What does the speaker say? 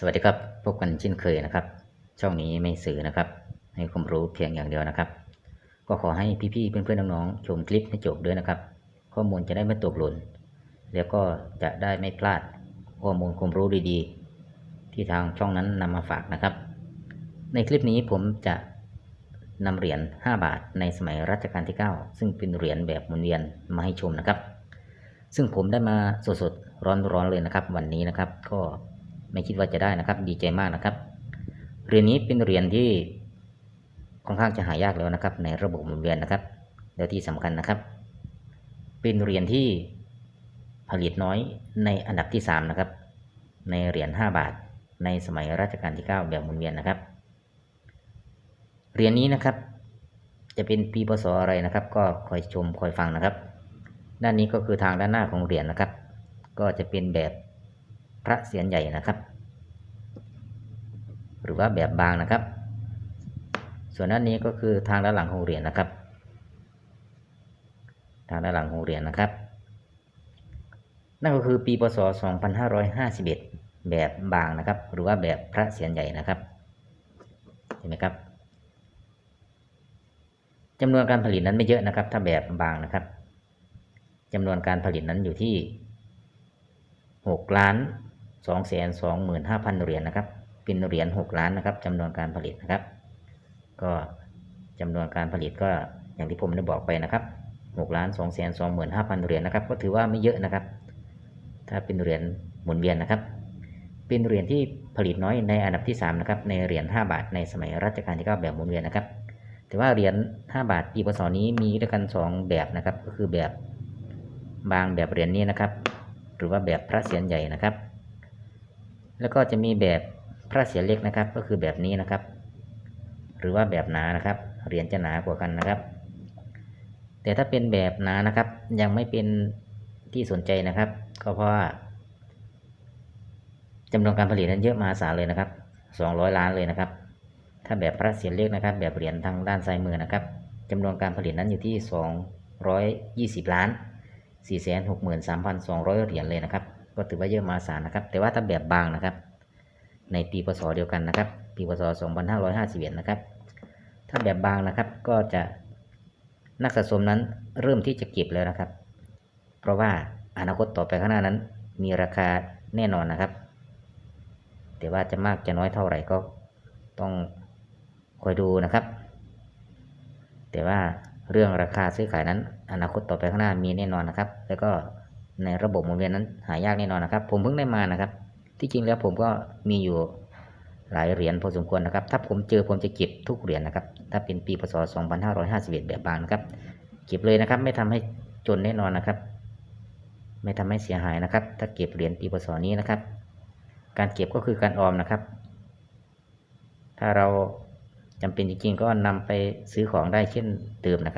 สวัสดีครับ พบกันเช่นเคยนะครับ ช่องนี้ไม่สื่อนะครับ ให้ความรู้เพียงอย่างเดียวนะครับ ก็ขอให้พี่ๆเพื่อนๆน้องๆชมคลิปให้จบด้วยนะครับ ข้อมูลจะได้ไม่ตกหล่น แล้วก็จะได้ไม่พลาดข้อมูลความรู้ดีๆ ที่ทางช่องนั้นนำมาฝากนะครับ ในคลิปนี้ผมจะนำเหรียญ5 บาทในสมัยรัชกาลที่ 9 ซึ่งเป็นเหรียญแบบหมุนเวียนมาให้ชมนะครับ ซึ่งผมได้มาสดๆร้อนๆเลยนะครับ วันนี้นะครับก็ ไม่คิดว่าจะได้นะครับ ดีใจมากนะครับ เหรียญนี้เป็นเหรียญที่ค่อนข้างจะหายากแล้วนะครับ ในระบบหมุนเวียนนะครับ แล้วที่สำคัญนะครับ เป็นเหรียญที่ผลิตน้อยในอันดับที่ 3 นะครับ ในเหรียญ5บาท ในสมัยรัชกาลที่ 9 แบบหมุนเวียนนะครับ เหรียญนี้นะครับ จะเป็นปีพศอะไรนะครับ ก็คอยชมคอยฟังนะครับ ด้านนี้ก็คือทางด้านหน้าของเหรียญนะครับ ก็จะเป็นแบบ ระเศียรใหญ่นะครับ หรือว่าแบบบางนะครับ ส่วนด้านนี้ก็คือทางด้านหลังของเหรียญนะครับ ทางด้านหลังของเหรียญนะครับ นั่นก็คือปีพศ 2551 แบบบางนะครับ หรือว่าแบบพระเศียรใหญ่นะครับเห็นไหมครับจำนวนการผลิตนั้นไม่เยอะนะครับ ถ้าแบบบางนะครับจำนวนการผลิตนั้นอยู่ที่ 6 ล้าน 2แสน25,000 เหรียญนะครับ เป็นเหรียญ 6 ล้านนะครับจำนวนการผลิตนะครับ ก็จำนวนการผลิตก็อย่างที่ผมได้บอกไปนะครับ6ล้าน2แสน25,000 เหรียญนะครับ ก็ถือว่าไม่เยอะนะครับ ถ้าเป็นเหรียญหมุนเวียนนะครับ เป็นเหรียญที่ผลิตน้อยในอันดับที่3นะครับ ในเหรียญ5บาทในสมัยรัชกาลที่9แบบหมุนเวียนนะครับ แต่ว่าเหรียญ5บาทปีพศนี้มีด้วยกัน 2 แบบนะครับ ก็คือแบบบางแบบเหรียญนี้นะครับ หรือว่าแบบพระเศียรใหญ่นะครับ แล้วก็จะมีแบบพระเศียรเล็กนะครับ ก็คือแบบนี้นะครับ หรือว่าแบบหนานะครับเหรียญจะหนากว่ากันนะครับ แต่ถ้าเป็นแบบหนานะครับ ยังไม่เป็นที่สนใจนะครับ ก็เพราะว่าจำนวนการผลิตนั้นเยอะมหาศาลเลยนะครับ 200 ล้านเลยนะครับ ถ้าแบบพระเศียรเล็กนะครับ แบบเหรียญทางด้านซ้ายมือนะครับจำนวนการผลิตนั้นอยู่ที่ 220 ล้าน 463,200 เหรียญเลยนะครับ ก็ถือว่าเยอะมหาศาลนะครับ แต่ว่าถ้าแบบบางนะครับ ในปีพศเดียวกันนะครับ ปีพศ 2551 นะครับ ถ้าแบบบางนะครับก็จะนักสะสมนั้นเริ่มที่จะเก็บแล้วนะครับ เพราะว่าอนาคตต่อไปข้างหน้านั้น มีราคาแน่นอนนะครับ แต่ว่าจะมากจะน้อยเท่าไหร่ก็ต้องคอยดูนะครับ แต่ว่าเรื่องราคาซื้อขายนั้น อนาคตต่อไปข้างหน้ามีแน่นอนนะครับ แล้วก็ ในระบบหมุนเวียนนั้นหายากแน่นอนนะครับ ผมเพิ่งได้มานะครับ ที่จริงแล้วผมก็มีอยู่หลายเหรียญพอสมควรนะครับ ถ้าผมเจอผมจะเก็บทุกเหรียญนะครับ ถ้าเป็นปีพศ 2551 แบบบางนะครับ เก็บเลยนะครับ ไม่ทำให้จนแน่นอนนะครับ ไม่ทำให้เสียหายนะครับ ถ้าเก็บเหรียญปีพศนี้นะครับ การเก็บก็คือการออมนะครับ ถ้าเราจำเป็นจริงๆก็นำไปซื้อของได้เช่นเดิมนะครับ